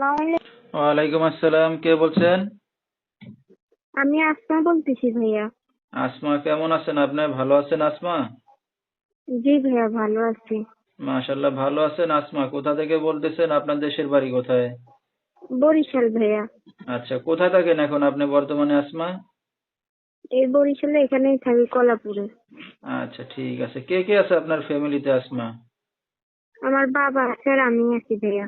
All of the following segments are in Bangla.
ওয়ালাইকুম আসসালাম কে বলছেন? আমি আসমা বলতেছি ভাইয়া। আসমা কেমন আছেন আপনি? ভালো আছেন আসমা? জি ভাইয়া ভালো আছি। মাশাল্লাহ ভালো আছেন আসমা? কোথা থেকে বলতেছেন আপনার দেশের বাড়ি কোথায়? বরিশাল ভাইয়া। আচ্ছা কোথায় থাকেন এখন আপনি বর্তমানে আসমা? এই বরিশালে এখানেই থাকি কলাপুরে। আচ্ছা ঠিক আছে। কে কে আছে আপনার ফ্যামিলিতে আসমা? আমার বাবা আছে আর আমি আছি ভাইয়া।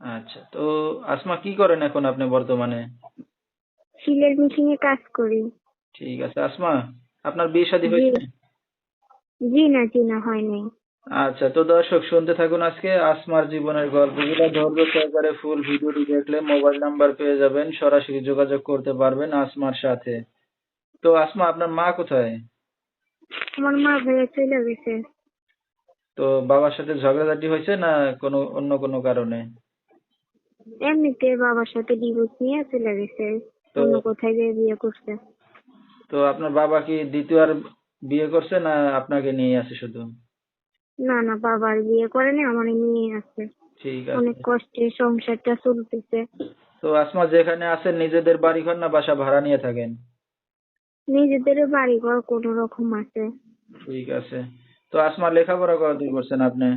আচ্ছা তো আসমা কি করেন এখন আপনি বর্তমানে? সিলের মেশিনে কাজ করি। ঠিক আছে আসমা আপনার বিয়ে শাদী হয়েছে? জি না জি না হয় নাই। আচ্ছা তো দর্শক শুনতে থাকুন আজকে আসমার জীবনের গল্পগুলো ধৈর্য সহকারে ফুল ভিডিওটি দেখলে মোবাইল নাম্বার পেয়ে যাবেন সরাসরি যোগাযোগ করতে পারবেন আসমার সাথে। তো আসমা আপনার মা কোথায়? আমার মা ভাইয়া চলে গেছে। তো বাবার সাথে ঝগড়াঝাটি হয়েছে না কোনো অন্য কোনো কারণে? এমনিতে বাবার সাথে ডিভোর্স নিয়ে চলে গেছে। অন্য কোথায় গিয়ে বিয়ে করছে। তো আপনার বাবা কি দ্বিতীয়বার বিয়ে করছে না আপনাকে নিয়ে আছে শুধু? না না বাবার বিয়ে করেনি আমার নিয়ে আছে ঠিক আছে। অনেক কষ্টে সংসারটা চলতেছে। তো আসমা যেখানে আছেন নিজেদের বাড়ি ঘর না বাসা ভাড়া নিয়ে থাকেন? নিজেদের বাড়ি ঘর কোনো রকম আছে। ঠিক আছে। তো আসমা লেখাপড়া কতদূর করছেন আপনি?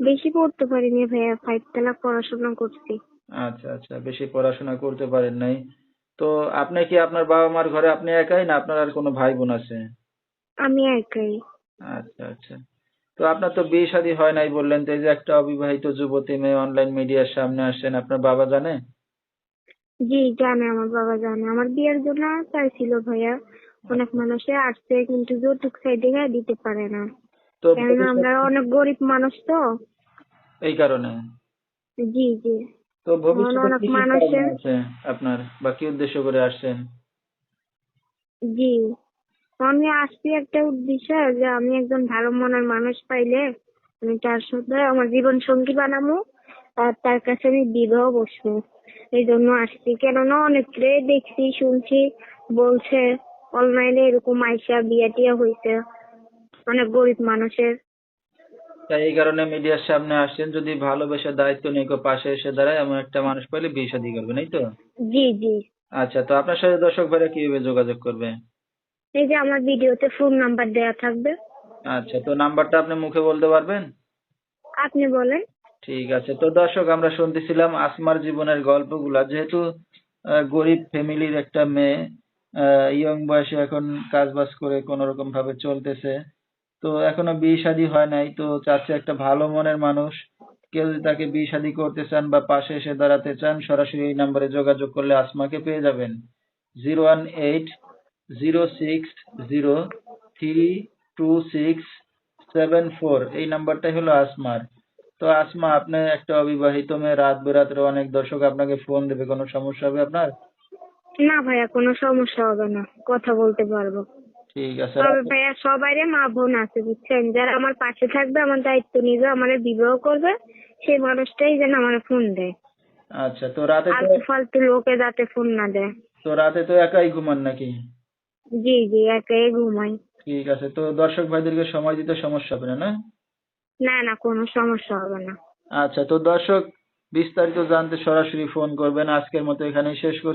বেশি পড়তে পারিনি ভাইয়া ফাইভ তালাক পড়াশোনা করছি। আচ্ছা আচ্ছা বেশি পড়াশোনা করতে পারেন নাই। তো আপনি কি আপনার বাবা মার ঘরে আপনি একাই না আপনার আর কোনো ভাই বোন আছে? আমি একাই। আচ্ছা আচ্ছা। তো আপনার তো বিয়ে শাদী হয় নাই বললেন তো এই যে একটা অবিবাহিত যুবতী মেয়ে অনলাইন মিডিয়ার সামনে আসছেন আপনার বাবা জানে? জি জানে আমার বাবা জানে। আমার বিয়ের জন্য চাইছিল ভাইয়া। অনেক মানুষে আসছে কিন্তু যৌতুক সাইডে দিতে পারে না। তো আমরা অনেক গরিব মানুষ তো। এই কারণে। জি জি। তো ভবিষ্যতে কি আছে আপনার বা কি উদ্দেশ্য করে আসছেন? জি। আমি আসছি একটা উদ্দেশ্য যে আমি একজন ভালো মনের মানুষ পাইলে আমি তার সাথে আমার জীবন সঙ্গী বানাবো আর তার কাছে আমি বিবাহ বসবো। এই জন্য আসছি। কেননা অনেকরে দেখছি শুনছি বলছে অনলাইনে এরকম আইসা বিয়া টিয়া হয়েছে অনেক গরিব মানুষের। তাই এই কারণে মিডিয়ার সামনে আসছেন যদি ভালোবেসে দায়িত্ব নিয়ে কেউ পাশে এসে দাঁড়ায় এমন একটা মানুষ পাইলে বিয়ে শাদী করবেন এই তো? জি জি। আচ্ছা তো আপনার সাথে দর্শক ভাইরা কীভাবে যোগাযোগ করবে? এই যে আমার ভিডিওতে ফোন নাম্বার দেওয়া থাকবে। আচ্ছা তো নাম্বারটা আপনি মুখে বলতে পারবেন? আপনি বলেন। ঠিক আছে তো দর্শক আমরা শুনতেছিলাম আসমার জীবনের গল্পগুলা। যেহেতু গরিব ফ্যামিলির একটা মেয়ে ইয়ং বয়সে এখন কাজ বাজ করে কোনো রকম ভাবে চলতেছে তো এখনও বিয়ে শাদী হয় নাই, তো চাচ্ছে একটা ভালো মনের মানুষ। কেউ যদি তাকে বিয়ে শাদী করতে চান বা পাশে এসে দাঁড়াতে চান, সরাসরি এই নাম্বারে যোগাযোগ করলে আসমাকে পেয়ে যাবেন। Zero one eight zero six zero three two six seven four, এই নাম্বারটাই হলো আসমার। তো আসমা, আপনি একটা অবিবাহিত মেয়ে, রাত বেরাত্রে অনেক দর্শক আপনাকে ফোন দেবে, কোনো সমস্যা হবে আপনার? না ভাইয়া, কোনো সমস্যা হবে না, কথা বলতে পারব। ঠিক আছে ভাইয়া সবাইরে মা বোন আছে বুঝছেন? যারা আমার পাশে থাকবে আমার দায়িত্ব নিবে আমার বিবাহ করবে সেই মানুষটাই যেন আমার ফোন দেয়। আচ্ছা তো রাতে তো ফালতু লোকে যাতে ফোন না দেয়। তো রাতে তো একাই ঘুমান নাকি? জি জি একাই ঘুমাই। ঠিক আছে তো দর্শক ভাইদেরকে সময় দিতে সমস্যা হবে না? না না কোনো সমস্যা হবে না। আচ্ছা তো দর্শক বিস্তারিত জানতে সরাসরি ফোন করবেন। আজকের মতো এখানেই শেষ করছি।